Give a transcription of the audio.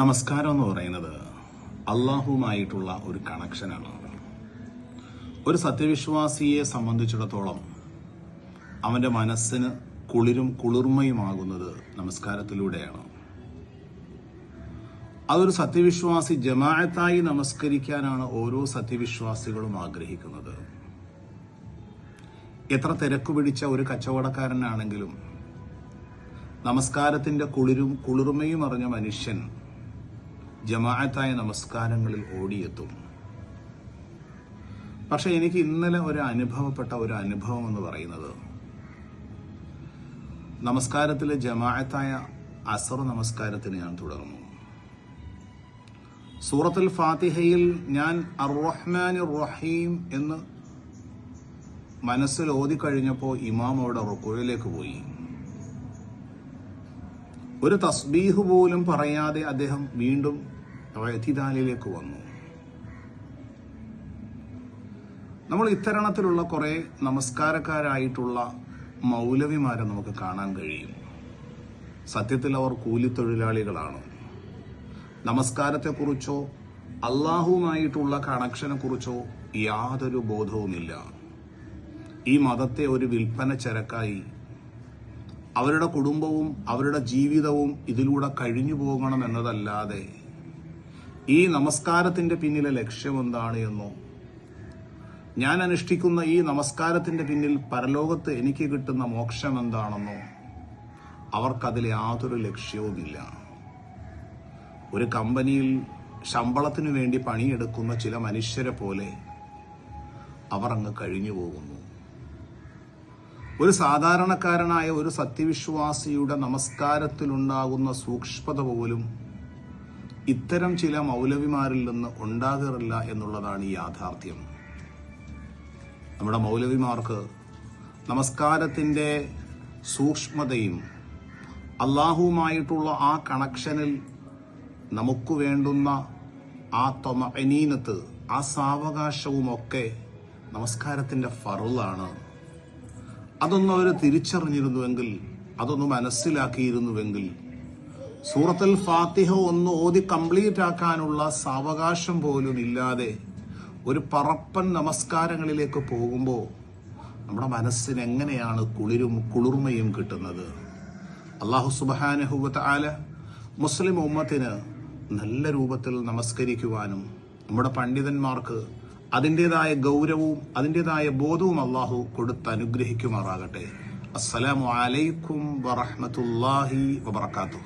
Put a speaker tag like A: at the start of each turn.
A: നമസ്കാരം എന്ന് പറയുന്നത് അള്ളാഹുമായിട്ടുള്ള ഒരു കണക്ഷനാണ്. ഒരു സത്യവിശ്വാസിയെ സംബന്ധിച്ചിടത്തോളം അവന്റെ മനസ്സിന് കുളിരും കുളിർമയുമാകുന്നത് നമസ്കാരത്തിലൂടെയാണ്. അതൊരു സത്യവിശ്വാസി ജമാഅത്തായി നമസ്കരിക്കാനാണ് ഓരോ സത്യവിശ്വാസികളും ആഗ്രഹിക്കുന്നത്. എത്ര തിരക്ക് പിടിച്ച ഒരു കച്ചവടക്കാരനാണെങ്കിലും നമസ്കാരത്തിന്റെ കുളിരും കുളിർമയും അറിഞ്ഞ മനുഷ്യൻ ജമാഅത്തായ നമസ്കാരങ്ങളിൽ ഓടിയെത്തും. പക്ഷെ എനിക്ക് ഇന്നലെ ഒരു അനുഭവപ്പെട്ട ഒരു അനുഭവം എന്ന് പറയുന്നത് നമസ്കാരത്തിലെ ജമാഅത്തായ അസർ നമസ്കാരത്തിന് ഞാൻ തുടർന്നു. സൂറത്തുൽ ഫാത്തിഹയിൽ ഞാൻ അർറഹ്മാൻ റഹീം എന്ന് മനസ്സിൽ ഓതി കഴിഞ്ഞപ്പോൾ ഇമാം അവിടെ റുക്കുഴയിലേക്ക് പോയി. ഒരു തസ്ബീഹ് പോലും പറയാതെ അദ്ദേഹം വീണ്ടും എത്തിദാലിലേക്ക് വന്നു. നമ്മൾ ഇത്തരണത്തിലുള്ള കുറെ നമസ്കാരക്കാരായിട്ടുള്ള മൗലവിമാരെ നമുക്ക് കാണാൻ കഴിയും. സത്യത്തിൽ അവർ കൂലിത്തൊഴിലാളികളാണ്. നമസ്കാരത്തെക്കുറിച്ചോ അള്ളാഹുവുമായിട്ടുള്ള കണക്ഷനെ കുറിച്ചോ യാതൊരു ബോധവുമില്ല. ഈ മതത്തെ ഒരു വിൽപ്പന ചരക്കായി അവരുടെ കുടുംബവും അവരുടെ ജീവിതവും ഇതിലൂടെ കഴിഞ്ഞു പോകണം എന്നതല്ലാതെ ഈ നമസ്കാരത്തിന്റെ പിന്നിലെ ലക്ഷ്യം എന്താണ് എന്നോ? ഞാൻ അനുഷ്ഠിക്കുന്ന ഈ നമസ്കാരത്തിന്റെ പിന്നിൽ പരലോകത്ത് എനിക്ക് കിട്ടുന്ന മോക്ഷം എന്താണെന്നോ അവർക്കതിൽ യാതൊരു ലക്ഷ്യവുമില്ല. ഒരു കമ്പനിയിൽ ശമ്പളത്തിനു വേണ്ടി പണിയെടുക്കുന്ന ചില മനുഷ്യരെ പോലെ അവർ അങ്ങ് കഴിഞ്ഞു പോകുന്നു. ഒരു സാധാരണക്കാരനായ ഒരു സത്യവിശ്വാസിയുടെ നമസ്കാരത്തിലുണ്ടാകുന്ന സൂക്ഷ്മത പോലും ഇത്തരം ചില മൗലവിമാരിൽ നിന്ന് ഉണ്ടാകാറില്ല എന്നുള്ളതാണ് ഈ യാഥാർത്ഥ്യം. നമ്മുടെ മൗലവിമാർക്ക് നമസ്കാരത്തിന്റെ സൂക്ഷ്മതയും അള്ളാഹുവുമായിട്ടുള്ള ആ കണക്ഷനിൽ നമുക്ക് വേണ്ടുന്ന ആ തൊമനീനത്ത് ആ സാവകാശവുമൊക്കെ നമസ്കാരത്തിന്റെ ഫറുളാണ്. അതൊന്നും അവർ തിരിച്ചറിഞ്ഞിരുന്നുവെങ്കിൽ അതൊന്ന് മനസ്സിലാക്കിയിരുന്നുവെങ്കിൽ സൂറത്തുൽ ഫാത്തിഹ ഒന്ന് ഓതി കംപ്ലീറ്റ് ആക്കാനുള്ള സാവകാശം പോലും ഇല്ലാതെ ഒരു പറപ്പൻ നമസ്കാരങ്ങളിലേക്ക് പോകുമ്പോൾ നമ്മുടെ മനസ്സിന് എങ്ങനെയാണ് കുളിരും കുളിർമയും കിട്ടുന്നത്? അള്ളാഹു സുബാനഹുവത്ത് ആല മുസ്ലിം ഉമ്മത്തിന് നല്ല രൂപത്തിൽ നമസ്കരിക്കുവാനും നമ്മുടെ പണ്ഡിതന്മാർക്ക് അതിന്റെതായ ഗൗരവവും അതിന്റെതായ ബോധവും അള്ളാഹു കൊടുത്ത് അനുഗ്രഹിക്കുമാറാകട്ടെ. അസ്സലാമു അലൈക്കും വറഹമത്തല്ലാഹി വബർക്കാത്തു